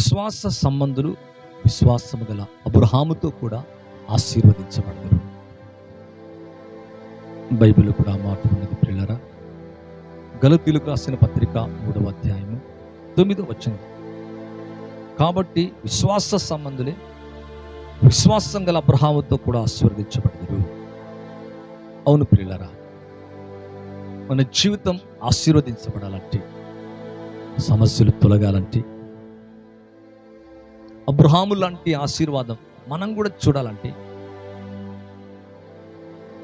విశ్వాస సంబంధులు విశ్వాసము గల అబ్రహాముతో కూడా ఆశీర్వదించబడతారు బైబిల్ కూడా మాట ఉన్నది ప్రిల్లరా గలతీలకు రాసిన పత్రిక మూడవ అధ్యాయము తొమ్మిదో వచ్చింది కాబట్టి విశ్వాస సంబంధులే విశ్వాసం గల అబ్రహాముతో కూడా ఆశీర్వదించబడతారు అవును పిల్లరా మన జీవితం ఆశీర్వదించబడాలంటే సమస్యలు తొలగాలంటే అబ్రహాము లాంటి ఆశీర్వాదం మనం కూడా చూడాలంటే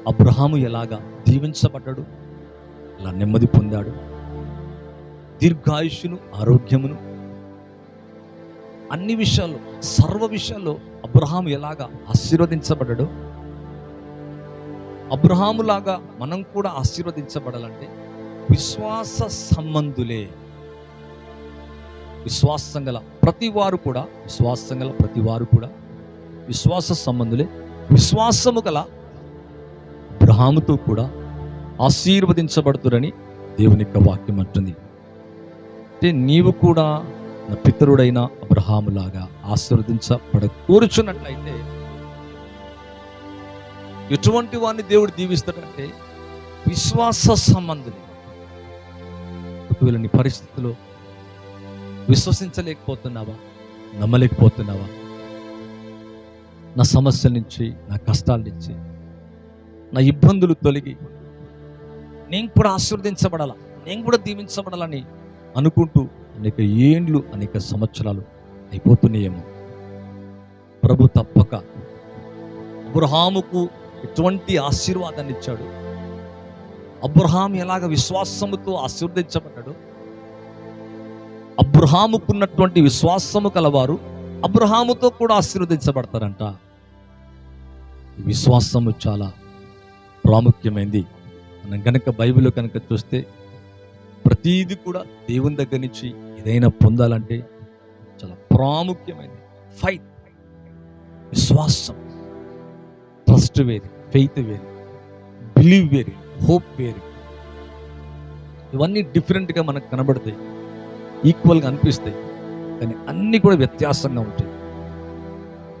అబ్రహాము ఎలాగా దీవించబడ్డాడు ఇలా నెమ్మది పొందాడు దీర్ఘాయుష్యును ఆరోగ్యమును అన్ని విషయాల్లో సర్వ విషయాల్లో అబ్రహాము ఎలాగా ఆశీర్వదించబడ్డాడు అబ్రహాములాగా మనం కూడా ఆశీర్వదించబడాలంటే విశ్వాస సంబంధులే. విశ్వాసం గల ప్రతి వారు కూడా విశ్వాసం గల ప్రతి వారు కూడా విశ్వాస సంబంధులే. విశ్వాసము గల అబ్రహాముతో కూడా ఆశీర్వదించబడుతురని దేవుని యొక్క వాక్యం అంటుంది. అంటే నీవు కూడా నా పితరుడైన అబ్రహాములాగా ఆశీర్వదించబడకూరుచున్నట్లయితే ఎటువంటి వారిని దేవుడు దీవిస్తాడంటే విశ్వాస సంబంధులు. ఒకవేళ నీ పరిస్థితిలో విశ్వసించలేకపోతున్నావా? నమ్మలేకపోతున్నావా? నా సమస్యల నుంచి నా కష్టాల నుంచి నా ఇబ్బందులు తొలగి నేను కూడా ఆశీర్వదించబడాలా? నేను కూడా దీవించబడాలని అనుకుంటూ అనేక ఏండ్లు అనేక సంవత్సరాలు అయిపోతున్నాయేమో. ప్రభు తప్పక అబ్రహాముకు ఎటువంటి ఆశీర్వాదాన్ని ఇచ్చాడు? అబ్రహాం ఎలాగ విశ్వాసముతో ఆశీర్వదించబడ్డాడు? అబ్రహాముకున్నటువంటి విశ్వాసము కలవారు అబ్రహాముతో కూడా ఆశీర్వదించబడతారంట. విశ్వాసము చాలా ప్రాముఖ్యమైంది. మనం కనుక బైబిల్ కనుక చూస్తే ప్రతీది కూడా దేవుని దగ్గర నుంచి ఏదైనా పొందాలంటే చాలా ప్రాముఖ్యమైనది ఫైత్ విశ్వాసం. ట్రస్ట్ వేరు ఫెయిత్ వేరు బిలీవ్ వేరు హోప్ వేరు. ఇవన్నీ డిఫరెంట్గా మనకు కనబడతాయి. ఈక్వల్గా అనిపిస్తాయి. కానీ అన్నీ కూడా వ్యత్యాసంగా ఉంటాయి.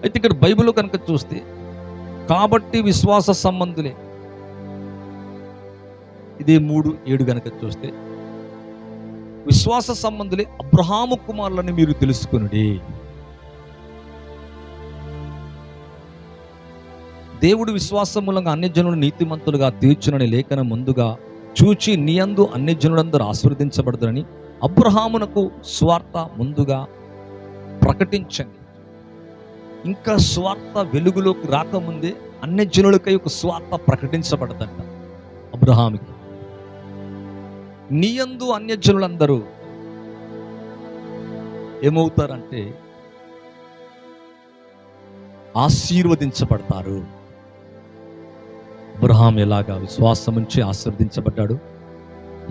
అయితే ఇక్కడ బైబిల్లో కనుక చూస్తే కాబట్టి విశ్వాస సంబంధులే. ఇదే మూడు ఏడు కనుక చూస్తే విశ్వాస సంబంధులే అబ్రహాము కుమారులని మీరు తెలుసుకునుడి. దేవుడు విశ్వాసం మూలంగా అన్ని నీతిమంతులుగా తీర్చునని లేఖన ముందుగా చూచి నీయందు అందు అన్యజనులందరూ ఆశీర్వదించబడదురని అబ్రహామునకు స్వార్థ ముందుగా ప్రకటించండి. ఇంకా స్వార్థ వెలుగులోకి రాకముందే అన్ని జనులకై ఒక స్వార్థ ప్రకటించబడదంట అబ్రహాముకి. నీయందు అన్యజనులందరూ ఏమవుతారంటే ఆశీర్వదించబడతారు. అబ్రహాం ఎలాగా విశ్వాసం నుంచి ఆశీర్వదించబడ్డాడు?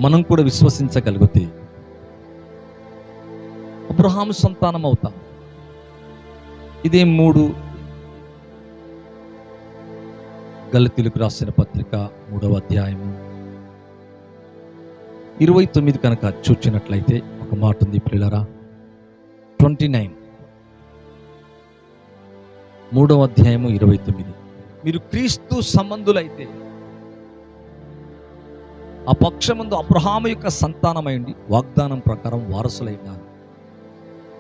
మనం కూడా విశ్వసించగలిగితే అబ్రహాము సంతానం అవుతాం ఇదే మూడు గలతీలకు రాసిన పత్రిక మూడవ అధ్యాయము. ఇరవై తొమ్మిది కనుక చూచినట్లయితే ఒక మాట ఉంది పిల్లరా ట్వంటీ నైన్. మూడవ అధ్యాయము ఇరవై తొమ్మిది. మీరు క్రీస్తు సంబంధులైతే ఆ పక్షమందు అబ్రహాము యొక్క సంతానమైంది వాగ్దానం ప్రకారం వారసులైనారు.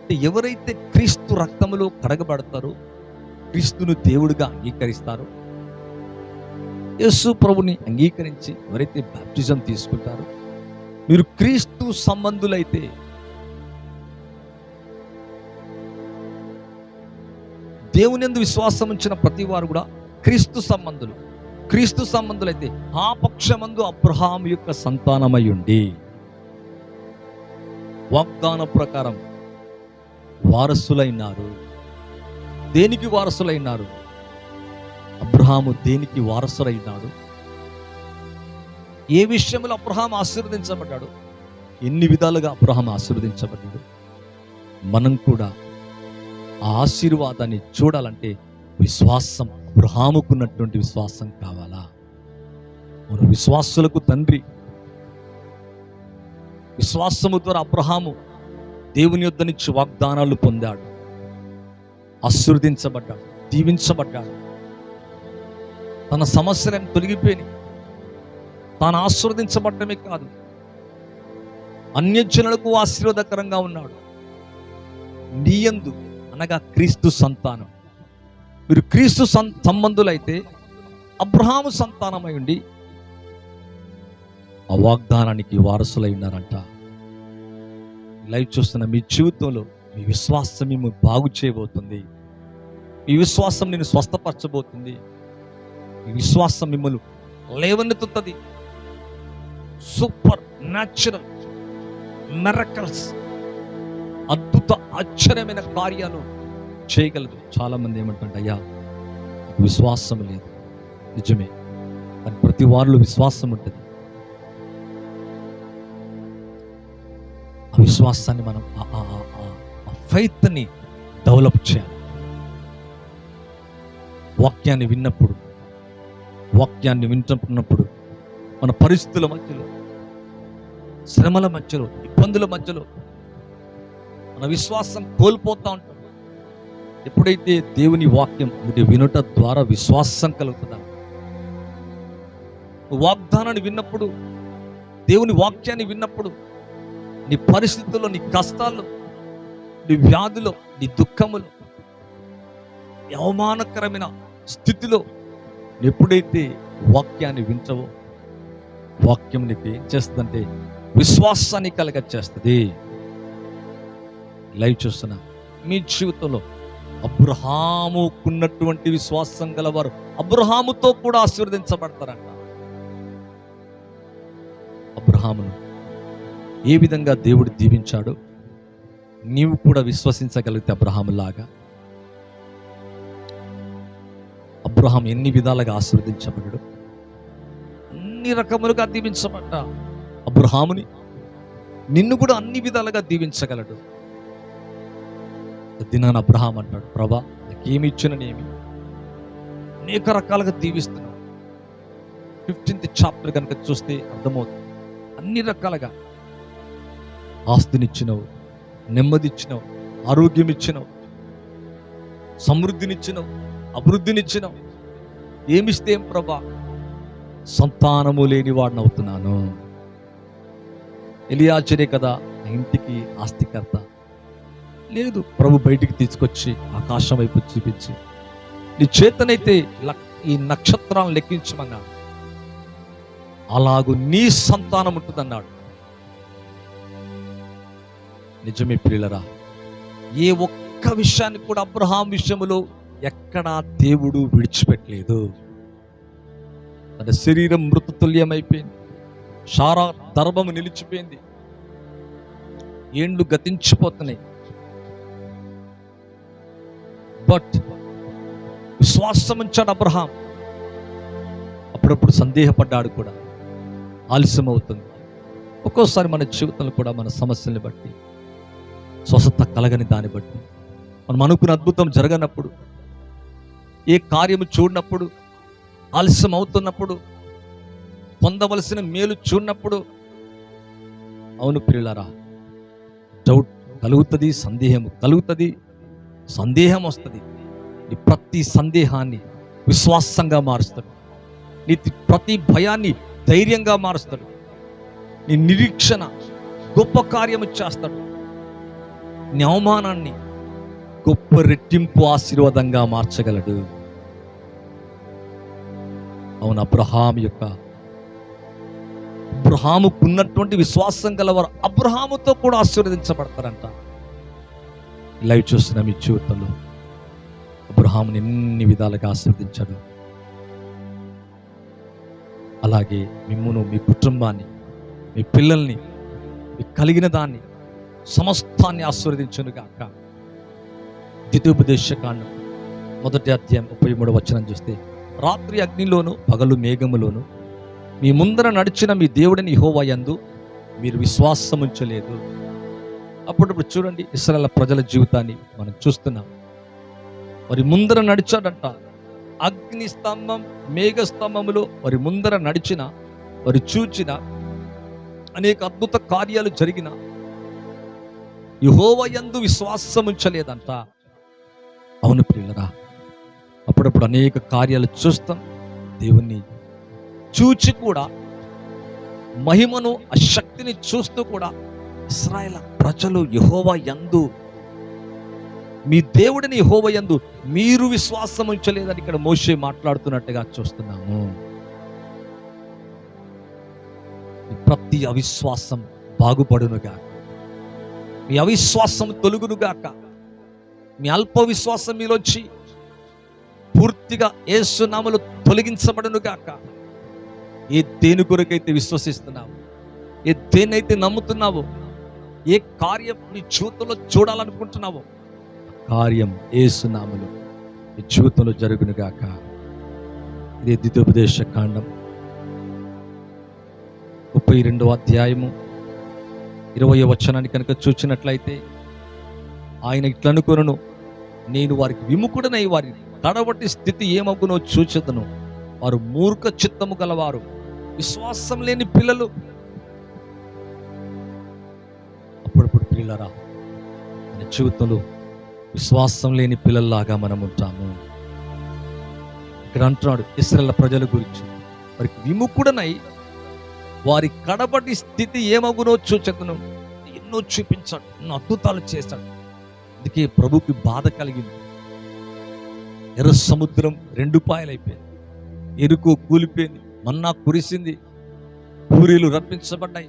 అంటే ఎవరైతే క్రీస్తు రక్తములో కడగబడతారో క్రీస్తును దేవుడిగా అంగీకరిస్తారో యేసు ప్రభుని అంగీకరించి ఎవరైతే బాప్టిజం తీసుకుంటారో మీరు క్రీస్తు సంబంధులైతే దేవుని యందు విశ్వాసం ఉంచిన ప్రతి వారు కూడా క్రీస్తు సంబంధులు. క్రీస్తు సంబంధులైతే ఆ పక్షమందు అబ్రహాం యొక్క సంతానమై ఉండి వాగ్దాన ప్రకారం వారసులైనారు. దేనికి వారసులైనారు? అబ్రహాము దేనికి వారసులైనాడు? ఏ విషయంలో అబ్రహాం ఆశీర్వదించబడ్డాడు? ఎన్ని విధాలుగా అబ్రహాం ఆశీర్వదించబడ్డాడు? మనం కూడా ఆ ఆశీర్వాదాన్ని చూడాలంటే విశ్వాసం అబ్రహాముకున్నటువంటి విశ్వాసం కావాలా? మన విశ్వాసులకు తండ్రి. విశ్వాసము ద్వారా అబ్రహాము దేవుని యొద్ద నుంచి వాగ్దానాలు పొందాడు. ఆశీర్వదించబడ్డాడు దీవించబడ్డాడు. తన సమస్యలను తొలగిపోయి తాను ఆశీర్వదించబడ్డమే కాదు అన్యజనులకు ఆశీర్వాదకరంగా ఉన్నాడు. నీయందు అనగా క్రీస్తు సంతానం. మీరు క్రీస్తు సం సంబంధులైతే అబ్రహాము సంతానమై ఉండి ఆ వాగ్దానానికి వారసులై ఉన్నారంట. లైవ్ చూస్తున్న మీ జీవితంలో మీ విశ్వాసం మేము బాగు చేయబోతుంది. మీ విశ్వాసం నేను స్వస్థపరచబోతుంది. మీ విశ్వాసం మిమ్మల్ని లేవనెత్తుతుంది. సూపర్ న్యాచురల్ మెరకల్స్ అద్భుత ఆశ్చర్యమైన కార్యాలు చేయగలదు. చాలామంది ఏమంటుంటే అయ్యా విశ్వాసం లేదు. నిజమే. కానీ ప్రతి వారిలో విశ్వాసం ఉంటుంది. ఆ విశ్వాసాన్ని మనం ఆ ఫైత్ని డెవలప్ చేయాలి. వాక్యాన్ని విన్నప్పుడు వాక్యాన్ని వింటున్నప్పుడు మన పరిస్థితుల మధ్యలో శ్రమల మధ్యలో ఇబ్బందుల మధ్యలో మన విశ్వాసం కోల్పోతూ ఉంటాం. ఎప్పుడైతే దేవుని వాక్యం ఇది వినుట ద్వారా విశ్వాసం కలుగుతుందా? వాగ్దానాన్ని విన్నప్పుడు దేవుని వాక్యాన్ని విన్నప్పుడు నీ పరిస్థితుల్లో నీ కష్టాల్లో నీ వ్యాధులో నీ దుఃఖములో అవమానకరమైన స్థితిలో ఎప్పుడైతే వాక్యాన్ని వింటవో వాక్యం నీకు ఏం చేస్తుందంటే విశ్వాసాన్ని కలగ చేస్తుంది లైవ్ చూస్తున్నా మీ జీవితంలో అబ్రహాముకున్నటువంటి విశ్వాసం గలవారు అబ్రహాముతో కూడా ఆశీర్వదించబడతారంట. అబ్రహామును ఏ విధంగా దేవుడు దీవించాడు నీవు కూడా విశ్వసించగలిగితే అబ్రహాములాగా. అబ్రహాం ఎన్ని విధాలుగా ఆశీర్వదించబడ్డాడు? అన్ని రకములుగా దీవించబడ్డ. అబ్రహాముని నిన్ను కూడా అన్ని విధాలుగా దీవించగలడు. దినాన అబ్రహాం అంటాడు ప్రభా నాకేమి ఇచ్చిననేమి అనేక రకాలుగా దీవిస్తున్నావు. ఫిఫ్టీన్త్ చాప్టర్ కనుక చూస్తే అర్థమవుతుంది. అన్ని రకాలుగా ఆస్తినిచ్చినవు నెమ్మది ఇచ్చినావు ఆరోగ్యం ఇచ్చినావు సమృద్ధినిచ్చినావు అభివృద్ధినిచ్చినవు. ఏమిస్తే ఏం ప్రభా? సంతానము లేని వాడిని అవుతున్నాను ఎలియాచరే కదా ఇంటికి ఆస్తికర్త. లేదు ప్రభు బయటికి తీసుకొచ్చి ఆకాశం వైపు చూపించి నీ చేతనైతే లక్- ఈ నక్షత్రాలను లెక్కించమన్నా అలాగు నీ సంతానం ఉంటుందన్నాడు నిజమే పిల్లరా ఏ ఒక్క విషయాన్ని కూడా అబ్రహాం విషయంలో ఎక్కడా దేవుడు విడిచిపెట్టలేదు. తన శరీరం మృతతుల్యమైపోయింది శారా దర్భము నిలిచిపోయింది ఏండ్లు గతించిపోతున్నాయి. బట్ విశ్వాసం ఉంచాడు అబ్రహాం అప్పుడప్పుడు సందేహపడ్డాడు కూడా ఆలస్యం అవుతుంది ఒక్కోసారి మన జీవితంలో కూడా మన సమస్యల్ని బట్టి స్వస్థత కలగని దాన్ని బట్టి. మనం అనుకున్న అద్భుతం జరగనప్పుడు ఏ కార్యము చూడనప్పుడు ఆలస్యం అవుతున్నప్పుడు పొందవలసిన మేలు చూడనప్పుడు అవును పిల్లరా డౌట్ కలుగుతుంది సందేహం కలుగుతుంది సందేహం వస్తుంది. నీ ప్రతి సందేహాన్ని విశ్వాసంగా మారుస్తాడు. నీ ప్రతి భయాన్ని ధైర్యంగా మారుస్తాడు. నీ నిరీక్షణ గొప్ప కార్యము చేస్తాడు. నీ అవమానాన్ని గొప్ప రెట్టింపు ఆశీర్వాదంగా మార్చగలడు. అవును అబ్రహాం యొక్క అబ్రహాముకున్నటువంటి విశ్వాసం గలవారు అబ్రహాముతో కూడా ఆశీర్వదించబడతారంట. లైవ్ చూస్తున్న మీ జీవితంలో అబ్రహాముని ఎన్ని విధాలుగా ఆశీర్వదించాడు. అలాగే మిమ్మును మీ కుటుంబాన్ని మీ పిల్లల్ని మీకు కలిగిన దాన్ని సమస్తాన్ని ఆశీర్వదించునుగాక. గాక ద్వితీయోపదేశకాండం మొదటి అధ్యాయం ముప్పై మూడు వచనం చూస్తే రాత్రి అగ్నిలోను పగలు మేఘములోను మీ ముందర నడిచిన మీ దేవుడిని యందు మీరు విశ్వాసం ఉంచలేదు అప్పుడప్పుడు చూడండి ఇస్రాయల్ ప్రజల జీవితాన్ని మనం చూస్తున్నాం. మరి ముందర నడిచాడంట. అగ్ని స్తంభం మేఘ స్తంభములో వారి ముందర నడిచిన వారి చూచిన అనేక అద్భుత కార్యాలు జరిగిన యందు విశ్వాసం ఉంచలేదంట. అవును ప్రియులరా అప్పుడప్పుడు అనేక కార్యాలు చూస్తాం. దేవుణ్ణి చూచి కూడా మహిమను ఆ శక్తిని చూస్తూ కూడా ఇస్రాయల ప్రజలు యహోవ యందు మీ దేవుడిని యహోవ యందు మీరు విశ్వాసం ఉంచలేదని ఇక్కడ మోషే మాట్లాడుతున్నట్టుగా చూస్తున్నాము. ప్రతి అవిశ్వాసం బాగుపడునుగా మీ అవిశ్వాసం తొలుగునుగాక మీ అల్ప విశ్వాసం మీలోంచి పూర్తిగా ఏసునామలు తొలగించబడునుగాక ఏ దేని కొరకైతే విశ్వసిస్తున్నావు? ఏ దేనైతే నమ్ముతున్నావో? ఏ కార్యం నీ జీవితంలో చూడాలనుకుంటున్నావో? కార్యం ఏసునామలు నీ జీవితంలో జరుగునుగాక ఇది ద్వితోపదేశ కాండం ముప్పై రెండవ అధ్యాయము ఇరవై వచనాన్ని కనుక చూచినట్లయితే ఆయన ఇట్లనుకొనను నేను వారికి విముఖుడనై వారి తడబట్టి స్థితి ఏమగునో చూచెదను. వారు మూర్ఖ చిత్తము గలవారు విశ్వాసం లేని పిల్లలు. అప్పుడప్పుడు పిల్లరా మన జీవితంలో విశ్వాసం లేని పిల్లల్లాగా మనం ఉంటాము. ఇక్కడ అంటున్నాడు ఇస్రాయల్ ప్రజల గురించి. వారికి విముఖుడనై వారి కడపటి స్థితి ఏమగునో చూచకును. ఎన్నో చూపించాడు ఎన్నో అద్భుతాలు చేశాడు. అందుకే ప్రభుకి బాధ కలిగింది. ఎర్ర సముద్రం రెండు పాయలైపోయింది. ఎరుకు కూలిపోయింది మన్నా కురిసింది. పూరీలు రప్పించబడ్డాయి.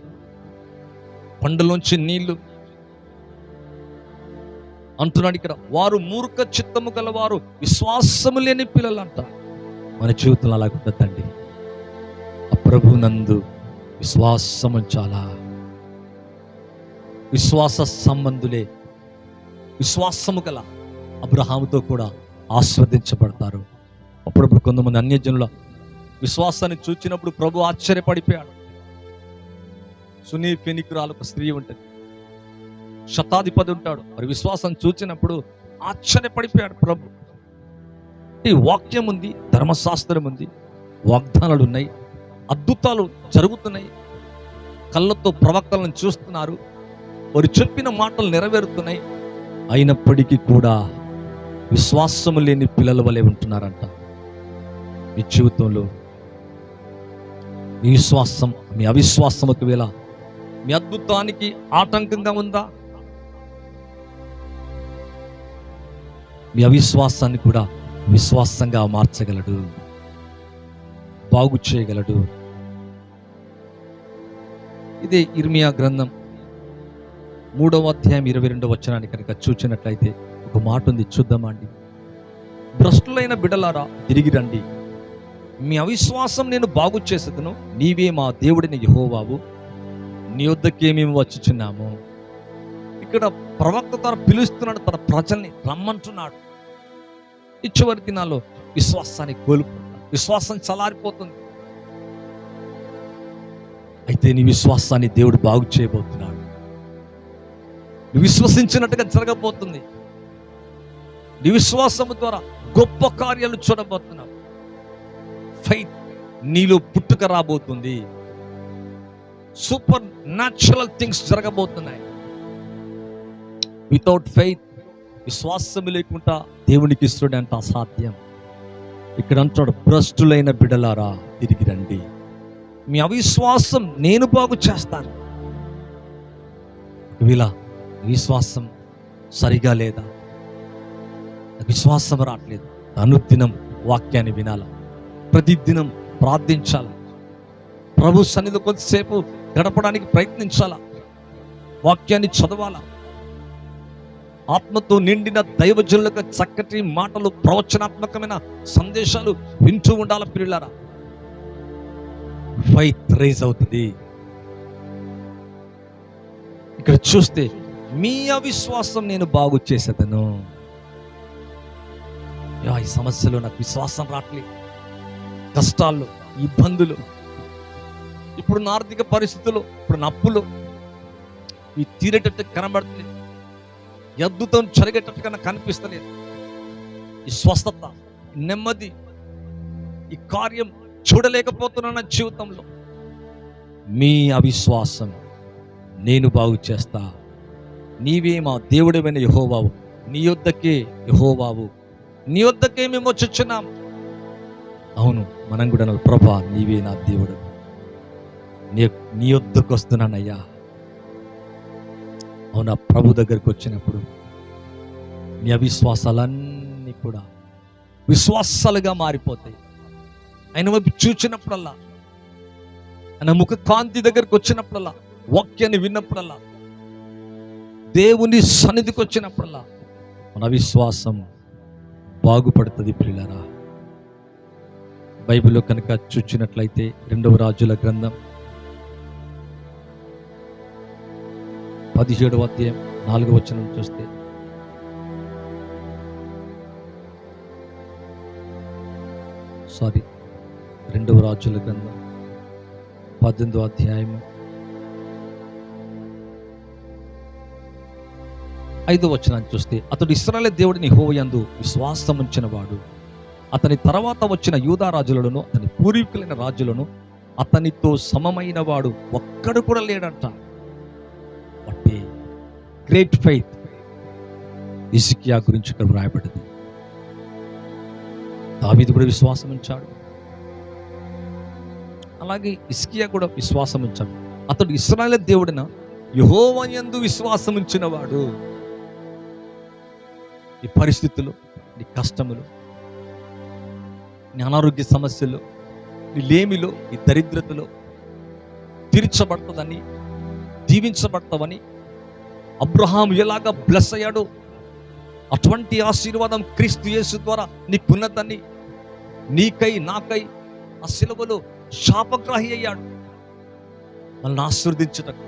పండలోంచి నీళ్ళు. అంటున్నాడు ఇక్కడ వారు మూర్ఖ చిత్తము గలవారు విశ్వాసము లేని పిల్లలు అంట మన జీవితంలో అలాగుంటుందండి ఆ ప్రభునందు విశ్వాసము చాలా విశ్వాస సంబంధులే విశ్వాసము గల అబ్రహాముతో కూడా ఆస్వాదించబడతారు. అప్పుడప్పుడు కొంతమంది అన్యజనుల విశ్వాసాన్ని చూచినప్పుడు ప్రభు ఆశ్చర్యపడిపోయాడు. సునీ ఫెనికురాలు ఒక స్త్రీ ఉంటుంది. శతాధిపతి ఉంటాడు. మరి విశ్వాసం చూచినప్పుడు ఆశ్చర్యపడిపోయాడు ప్రభు. ఈ వాక్యం ఉంది ధర్మశాస్త్రం ఉంది వాగ్దానాలు ఉన్నాయి అద్భుతాలు జరుగుతున్నాయి. కళ్ళతో ప్రవక్తలను చూస్తున్నారు. వారు చెప్పిన మాటలు నెరవేరుతున్నాయి. అయినప్పటికీ కూడా విశ్వాసము లేని పిల్లల వలె ఉంటున్నారంట. మీ జీవితంలో మీ విశ్వాసం మీ అవిశ్వాసం ఒకవేళ మీ అద్భుతానికి ఆటంకంగా ఉందా? మీ అవిశ్వాసాన్ని కూడా విశ్వాసంగా మార్చగలడు. బాగు చేయగలడు. ఇదే ఇర్మియా గ్రంథం మూడవ అధ్యాయం ఇరవై రెండవ వచనాన్ని కనుక చూచినట్లయితే ఒక మాట ఉంది చూద్దామండి భ్రష్టులైన బిడలారా తిరిగి రండి. మీ అవిశ్వాసం నేను బాగు చేసేదను నీవే మా దేవుడిని యహోవావు. నీ వద్దకే మేము వచ్చిచున్నాము? ఇక్కడ ప్రవక్త తన పిలుస్తున్నాడు తన ప్రజల్ని రమ్మంటున్నాడు. ఈ నాలో దినాల్లో విశ్వాసాన్ని కోల్పోతాడు విశ్వాసం చలారిపోతుంది. అయితే నీ విశ్వాసాన్ని దేవుడు బాగు చేయబోతున్నాడు. నువ్వు విశ్వసించినట్టుగా జరగబోతుంది. నీ విశ్వాసము ద్వారా గొప్ప కార్యాలు చూడబోతున్నావు. ఫైత్ నీలో పుట్టుక రాబోతుంది. సూపర్ న్యాచురల్ థింగ్స్ జరగబోతున్నాయి. వితౌట్ ఫెయిత్ విశ్వాసం లేకుండా దేవునికి ఇస్తుడు అంటే అసాధ్యం. ఇక్కడ అంటాడు భ్రష్టులైన బిడలారా తిరిగి రండి. మీ అవిశ్వాసం నేను బాగు చేస్తాను. వీళ్ళ విశ్వాసం సరిగా లేదా? విశ్వాసం రావట్లేదు అనుదినం వాక్యాన్ని వినాల. ప్రతిదినం ప్రార్థించాల. ప్రభు సన్నిధి కొద్దిసేపు గడపడానికి ప్రయత్నించాలా. వాక్యాన్ని చదవాలా. ఆత్మతో నిండిన దైవజనులకు చక్కటి మాటలు ప్రవచనాత్మకమైన సందేశాలు వింటూ ఉండాల పిల్లలారా ఫైత్ రైజ్ అవుతుంది. ఇక్కడ చూస్తే మీ అవిశ్వాసం నేను బాగు చేసేదను. ఈ సమస్యలో నాకు విశ్వాసం రావట్లేదు. కష్టాలు ఇబ్బందులు. ఇప్పుడు నా ఆర్థిక పరిస్థితులు ఇప్పుడు నా అప్పులు ఈ తీరేటట్టు కనబడుతుంది ఎద్దుతో అద్భుతం జరిగేటట్టుగా నాకు కనిపిస్తలేదు. ఈ స్వస్థత నెమ్మది ఈ కార్యం చూడలేకపోతున్నా జీవితంలో. మీ అవిశ్వాసం నేను బాగు చేస్తా. నీవే మా దేవుడమైన యహోవావు. నీ యొద్దకే యహోవావు. నీ యొద్దకే మేము వచ్చుచున్నాం. అవును మనం కూడా ప్రభా నీవే నా దేవుడు. నీ నీ యొద్దకు వస్తున్నానయ్యా. అవునా ప్రభు దగ్గరికి వచ్చినప్పుడు నీ అవిశ్వాసాలన్నీ కూడా విశ్వాసాలుగా మారిపోతాయి. ఆయన వైపు చూచినప్పుడల్లా ఆయన ముఖ కాంతి దగ్గరకు వచ్చినప్పుడల్లా వాక్యాన్ని విన్నప్పుడల్లా దేవుని సన్నిధికి వచ్చినప్పుడల్లా మన విశ్వాసం బాగుపడుతుంది ప్రియులరా. బైబిల్లో కనుక చూచినట్లయితే రెండవ రాజుల గ్రంథం పదిహేడవ అధ్యాయం నాలుగవ వచనం చూస్తే సారీ రెండవ రాజుల గ్రంథం పద్దెనిమిదో అధ్యాయం. ఐదో వచనాన్ని చూస్తే అతడు ఇస్రాయల్ దేవుడిని హోవయందు విశ్వాసం ఉంచిన వాడు అతని తర్వాత వచ్చిన యూదా రాజులను అతని పూర్వీకులైన రాజులను అతనితో సమమైన వాడు ఒక్కడు కూడా లేడంట. అంటే గ్రేట్ ఫెయిత్ ఇసికియా గురించి ఇక్కడ వ్రాయబడింది. దావీదు కూడా విశ్వాసం ఉంచాడు. అలాగే ఇస్కియా కూడా విశ్వాసం ఉంచాడు. అతడు ఇస్రాయల దేవుడిన యహోవయందు విశ్వాసం ఉంచినవాడు. నీ పరిస్థితులు నీ కష్టములు నీ అనారోగ్య సమస్యలు నీ లేమిలో నీ దరిద్రతలో తీర్చబడుతుందని దీవించబడతావని అబ్రహాం ఎలాగ బ్లెస్ అయ్యాడు అటువంటి ఆశీర్వాదం క్రీస్తు యేసు ద్వారా నీకున్నదని నీకై నాకై ఆ సిలువలో శాపగ్రాహి అయ్యాడు. మనల్ని ఆశీర్వదించుటకు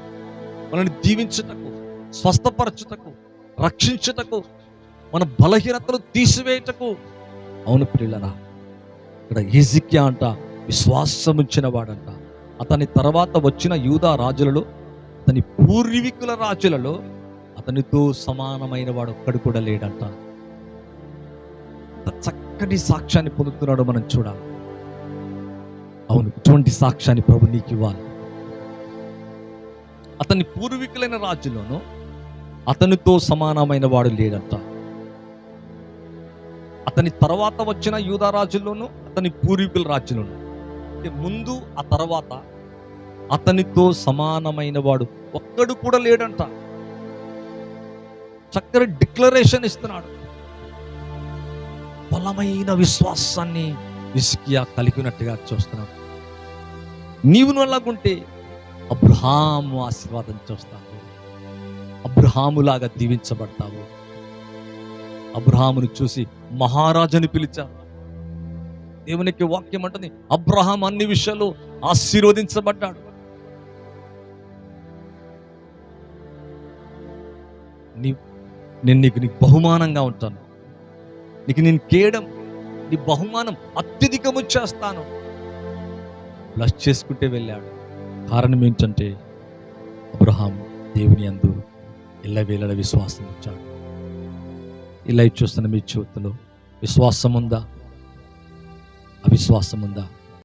మనల్ని దీవించుటకు స్వస్థపరచుటకు రక్షించుటకు మన బలహీనతలు తీసివేయటకు. అవును పిల్లరా ఇక్కడ ఈజిక్యా అంట విశ్వాసం ఉంచిన వాడంట అతని తర్వాత వచ్చిన యూదా రాజులలో అతని పూర్వీకుల రాజులలో అతనితో సమానమైన వాడు ఒక్కడు కూడా లేడంట. చక్కటి సాక్ష్యాన్ని పొందుతున్నాడు మనం చూడాలి. అవును. ఇటువంటి సాక్ష్యాన్ని ప్రభు నీకు ఇవ్వాలి. అతని పూర్వీకులైన రాజులోను అతనితో సమానమైన వాడు లేడంట. అతని తర్వాత వచ్చిన యూదా రాజుల్లోను అతని పూర్వీకుల రాజులోను అంటే ముందు ఆ తర్వాత అతనితో సమానమైన వాడు ఒక్కడు కూడా లేడంట. చక్కని డిక్లరేషన్ ఇస్తున్నాడు. బలమైన విశ్వాసాన్ని ఇసుకియా కలిగినట్టుగా చూస్తున్నాడు. నీవు అలాగుంటే అబ్రహాము ఆశీర్వాదం చూస్తావు. అబ్రహాములాగా దీవించబడతావు. అబ్రహామును చూసి మహారాజుని పిలిచారు. దేవునికి వాక్యం అంటుంది అబ్రహాం అన్ని విషయాలు ఆశీర్వదించబడ్డాడు. నీ నేను నీకు నీకు బహుమానంగా ఉంటాను. నీకు నేను కేయడం నీ బహుమానం అత్యధికము చేస్తాను. బ్లస్ చేసుకుంటే వెళ్ళాడు. కారణం ఏంటంటే అబ్రహాం దేవుని అందు ఎల్లవేళ విశ్వాసం ఇచ్చాడు ఇలా చూస్తున్న మీ జీవితంలో విశ్వాసం ఉందా అవిశ్వాసం ఉందా